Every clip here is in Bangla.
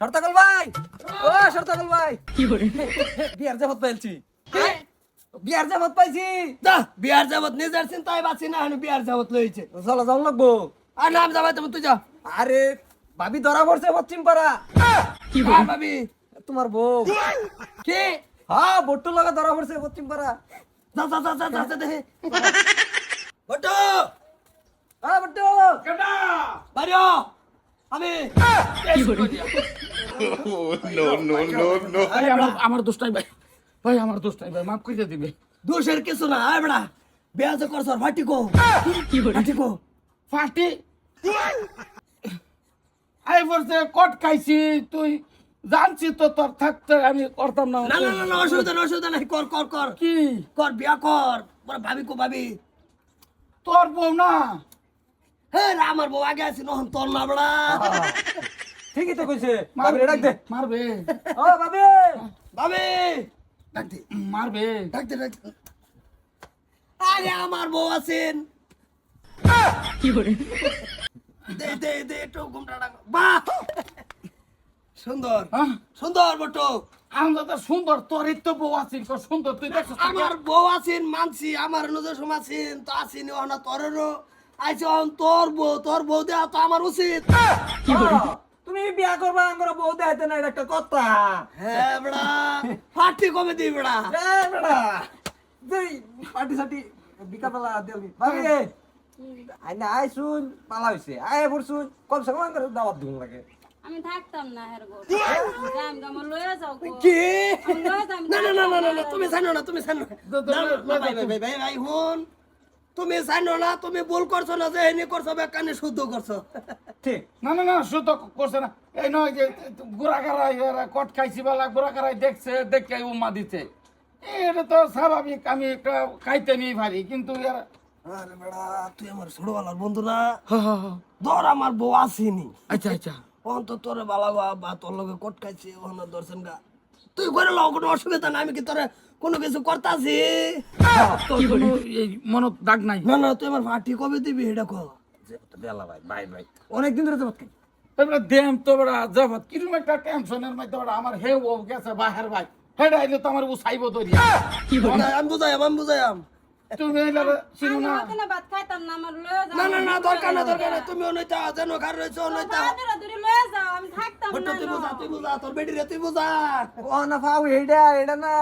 সর্তাকল ভাই! ও সর্তাকল ভাই! বিয়ার জামাত পাইছি বিয়ার জামাত পাইছি। যা বিয়ার যাবত নিজের চিন্তায় বাঁচি না আমি বিয়ার যাবত লইছে। চলো যাও লাগবো। আর নাম যাবাই তুমি তুই যা আরে ভাবি ধরা পড়ছে পশ্চিম পাড়া। আর ভাবি। তোমার বউ। কি? হ্যাঁ বট্টু লাগা ধরা পড়ছে পশ্চিম পাড়া। যা যা যা যা যা দেখে। বটু হ্যাঁ বট্টু। বাড়িও আমি ভাই আমার আমার দোষ নাই ভাই। ভাই আমার দোষ নাই ভাই মাফ করে দিবে। দোষের কিছু না আয় বেড়া। বিয়া যে করছ ফাটি কো। ফাটি কো। ফাটি? আই বলছে কট খাইছি তুই জানছি তো তোর থাকতে আমি করতাম না। না না না না অসুবিধা নাই অসুবিধা নাই কর কর কর। কি? কর বিয়া কর। বড় ভাবি কো ভাবি। তোর বউ না? হ্যাঁ রে, আমার বউ আগে আছি নহন তোর না বেড়া। তো কইছে? ডাক দে। মারবে। ও ভাবি ভাবি ডাক দে মারবে। ডাক দে ডাক আরে আমার বউ আছেন। দে দে দে একটু ঘুমটা ডাক বাহ! সুন্দর। হ্যাঁ? সুন্দর বটু। আমরা তো সুন্দর। তোর তো বউ আছিস কত সুন্দর। তুই? আমার বউ আছেন মানছি। আমার নজর সম আছেন তো আসেনি অনা তোরেরও। আইছে অন তোর বউ তোর বউ দেওয়া তো আমার উচিত। তুমি বিয়া করবা আঙ্গর বউ দেখাইতে না এটা একটা কথা। হ্যাঁ বেড়া। ফাটি কমে দিই বেড়া? এ বেটা দেই পার্টি সাটি বিকাবেলা দেবি ভাবি আই শুন পালা হইছে। আই পড়ছুন কম সে কম করে দাওয়াত দিন লাগে। আমি থাকতাম না হের গো যাম গাম লয়ে যাও কি? আমি লয়ে যাম না না না না না, না তুমি জানো না তুমি জানো না। ভাই ভাই ভাই ভাই ভাই হুন তুমি জানো না তুমি ভুল করছ না যে এনে করছ বেকানে শুদ্ধ করছ। ঠিক। না না না শুদ্ধ করছে না। এই নয় যে গুড়া গাড়াই কট খাইছি বলা গুড়া গাড়াই দেখছে দেখে উমা দিচ্ছে এটা তো স্বাভাবিক আমি একটা খাইতে নিয়ে পারি কিন্তু এরা আরে বেড়া তুই আমার ছোটবেলার বন্ধু না? ধর আমার বউ আসেনি। আচ্ছা আচ্ছা। অন তো তোরে বালা বা তোর লগে কট খাইছি ওখানে দর্শন গা। তুই করে লও কোনো অসুবিধা না আমি কি তোরে কোনো কিছু করতাছি? তোর কোনো এই মনত দাগ নাই। না না তুই আমার ফাটি কবে দিবি এটা কো বেলা ভাই ভাই ভাই অনেক দিন ধরে যাবত খাই এবারে দেম তো বড় জবাত কিরম একটা টেনশনের মধ্যে বড় আমার হে ও গেছে বাহের ভাই। হেডা আইলে তো আমার উসাইব দরিয়া আমি বুঝাইম আমি বুঝাইম তুমি এলে চিনো না? না ভাত খাইতাম না আমার লয়ে যাও। না না না দরকার না দরকার না তুমি অনইতা যেন ঘর রয়েছে অনইতা দূরে লয়ে যাও আমি থাকতাম না তুই বুঝা তুই বুঝা তোর বেটি রে তুই বুঝা। ও না ফাও এইডা এটা না।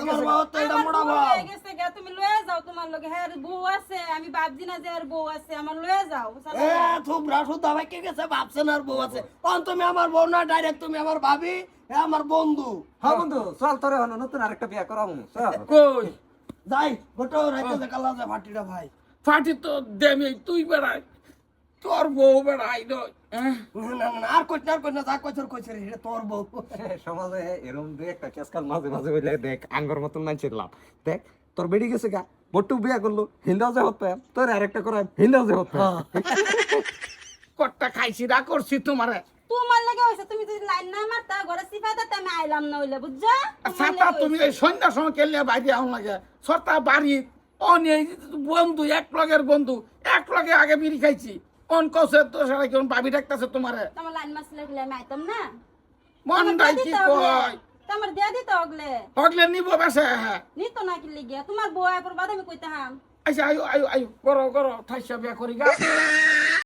আমার বাবা তো এটা মোড়া বাবা গেছে গে, তুমি লয়ে যাও তোমার লগে। হ্যাঁ বউ আছে আমি ভাবছি না যে আর বউ আছে আমার লয়ে যাও। এ থুবরা সুদা ভাই গেছে? ভাবছেন আর বউ আছে। অন তুমি আমার বউ না ডাইরেক্ট তুমি আমার ভাবি আমার বন্ধু। হ্যাঁ বন্ধু চল তোরে নতুন আরেকটা বিয়া করাম কই? যাই রাইতে কালা যে ফাটিটা ভাই। ফাটি তো দেমি তুই বেড়াই তোর বউ বেড়াই নয় হ্যাঁ? না না না, আর কইছ আর কইছ না যা কইছর কইছ রে এটা তোর বউ। সমাজে এরকম দুই একটা কেসকাল মাঝে মাঝে হইলে দেখ আঙ্গর মতন মানছে লাভ। দেখ তোর বেড়ি গেছে গা বট্টু বিয়া করল হিন্দাও যে হতে তোর আরেকটা করাই হিন্দাও যে হতে কটটা খাইছি রা করছি তোমারে। তোমার লাগে হইছে তুমি যদি লাইন না মারতা ঘরে সিফাই দিতে আমি আইলাম না হইলে বুঝছ? সাতা তুমি এই সন্ধ্যার সময় কেলে বাইরে আউন লাগে সরতা বাড়ি অন এই বন্ধু এক লগের বন্ধু এক লগে আগে বিড়ি খাইছি। অন কসে তো সারা কেমন ভাবি ডাকতাছে তোমারে? তোমার লাইন মারছিলে লাগলে আমি আইতাম না? মন ডাই কি। কয়? তোমার দিয়া দিতে হগলে। হগলে নিব বেসে নি তো না কি লিগে? তোমার বউ আয় পর বাদ আমি কইতাম আচ্ছা আয়ো আয়ো আয়ো। করো করো ঠাইসা বিয়া করি গা।